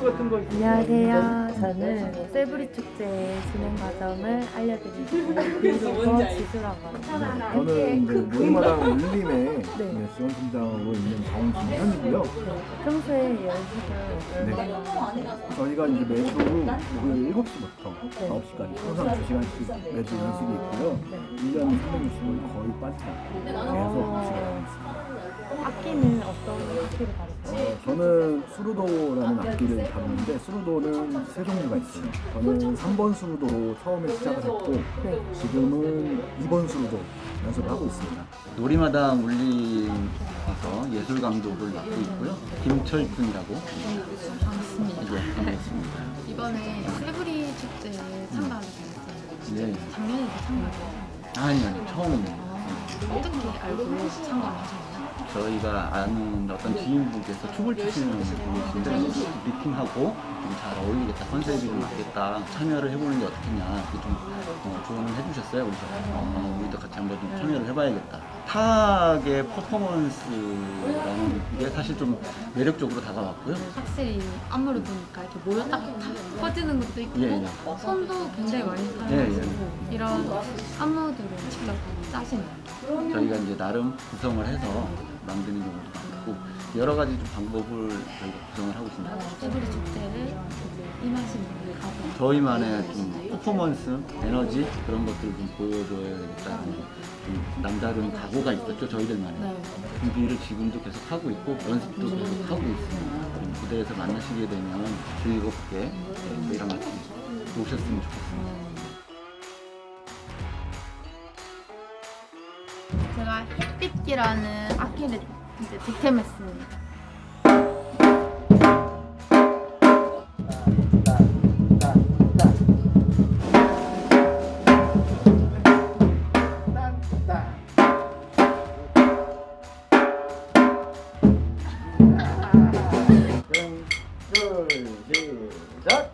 안녕하세요. 저는 셀브리 축제 진행 과정을 알려드리고 그리고 지수라고 합니다. 저는 이제 모임마당 울림의 네. 네, 지원 팀장으로 있는 정진현이고요. 평소에 연습을 네. 저희가 이제 매주 목요일 7시부터 네. 9시까지 항상 2시간씩 매주 연습이 있고요. 1년 360일 거의 빠지지 않고 계속 시간을 하고 있습니다. 악기는 어떤 악기를 가르쳐요? 어, 저는 수루도라는 악기를 다루는데 수루도는 세종 류가 있어요. 저는 3번 수루도로 처음에 시작을 했고 네. 지금은 2번 수루도 연습을 하고 있습니다. 놀이마당 울림에서 예술 감독을 맡고 있고요. 김철준이라고 반갑습니다. 예, 반갑습니다. 이번에 세브리 축제에 참가하게 되었어요. 예. 작년에도 참가했어요. 아니 아니 처음입니다. 어떻게 알고 참가를 하셨나요? 저희가 아는 어떤 지인분께서 춤을 추시는 분이신데 미팅하고 좀잘 어울리겠다 컨셉이 좀 맞겠다 참여를 해보는 게 어떻겠냐 이렇게 좀 어, 조언을 해주셨어요 그래서 어, 우리도 같이 한번 좀 참여를 해봐야겠다 타악의 퍼포먼스라는 게 사실 좀 매력적으로 다가왔고요. 확실히 안무를 보니까 이렇게 모였다 탁 퍼지는 것도 있고 예, 예. 손도 굉장히 많이 예, 사용하시고 이런 안무들을 직접 짜시는 저희가 이제 나름 구성을 해서 만드는 경우도 많고 여러 가지 좀 방법을 저희가 구성을 하고 있습니다. 세브리 축제를 이제 임하시는 가수 저희만의 좀 퍼포먼스, 에너지 그런 것들을 좀 보여줘야겠다는 좀 남다른 각오가 있었죠 저희들만의 네. 준비를 지금도 계속 하고 있고 연습도 계속 하고 있습니다. 그럼 무대에서 만나시게 되면 즐겁게 네, 저희랑 같이 노셨으면 좋겠습니다. 제가 햇빛기라는 악기를 이제 득템했습니다. 둘, 시작!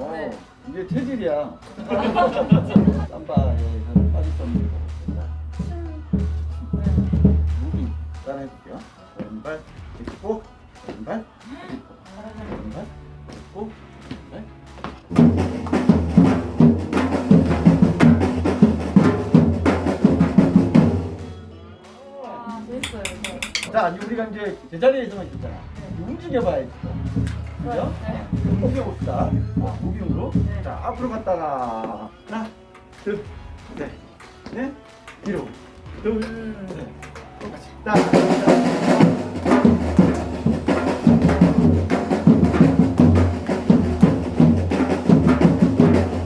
어, 이게 체질이야. 삼바에서는 빠질 수 없는 거. 무빙 따라 해볼게요. 왼발 짚고, 왼발 짚고, 왼발 짚고, 왼발. 자, 이제 우리가 이제 제자리에 서만 있잖아. 움직여봐야지. 그죠? 옮겨봅시다. 어, 무빙으로. 자, 앞으로 갔다가 하나, 둘, 셋, 넷, 뒤로, 둘, 셋. 똑같이. 딱.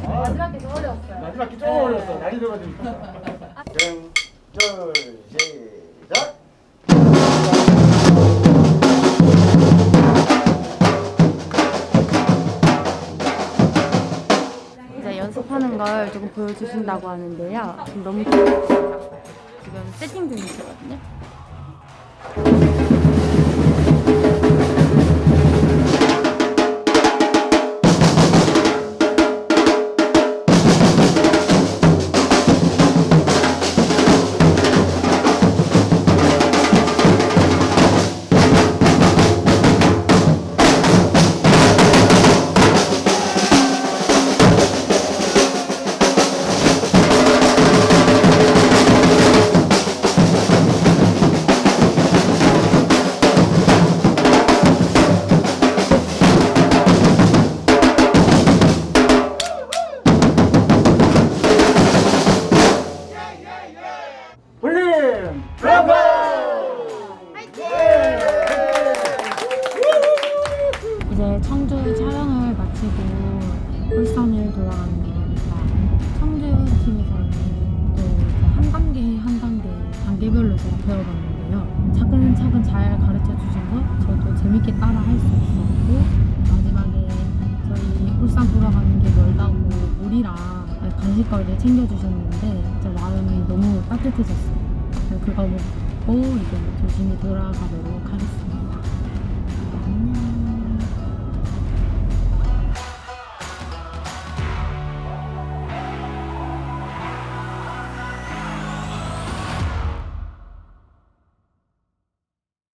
마지막이 좀 어려웠어요. 마지막이 좀 어려웠어. 난이도가 좀있 보여주신다고 하는데요. 지금 너무 지금 세팅 중이시거든요. 이제 청주 촬영을 마치고 울산을 돌아가는 길입니다. 청주 팀에서는 또 한 단계 한 단계 단계별로 제가 배워봤는데요. 차근차근 잘 가르쳐 주셔서 저도 재밌게 따라 할 수 있었고 마지막에 저희 울산 돌아가는 게 멀다고 물이랑 간식거리를 챙겨주셨는데 제 마음이 너무 따뜻해졌어요. 그거 먹고 이제 조심히 돌아가도록 하겠습니다.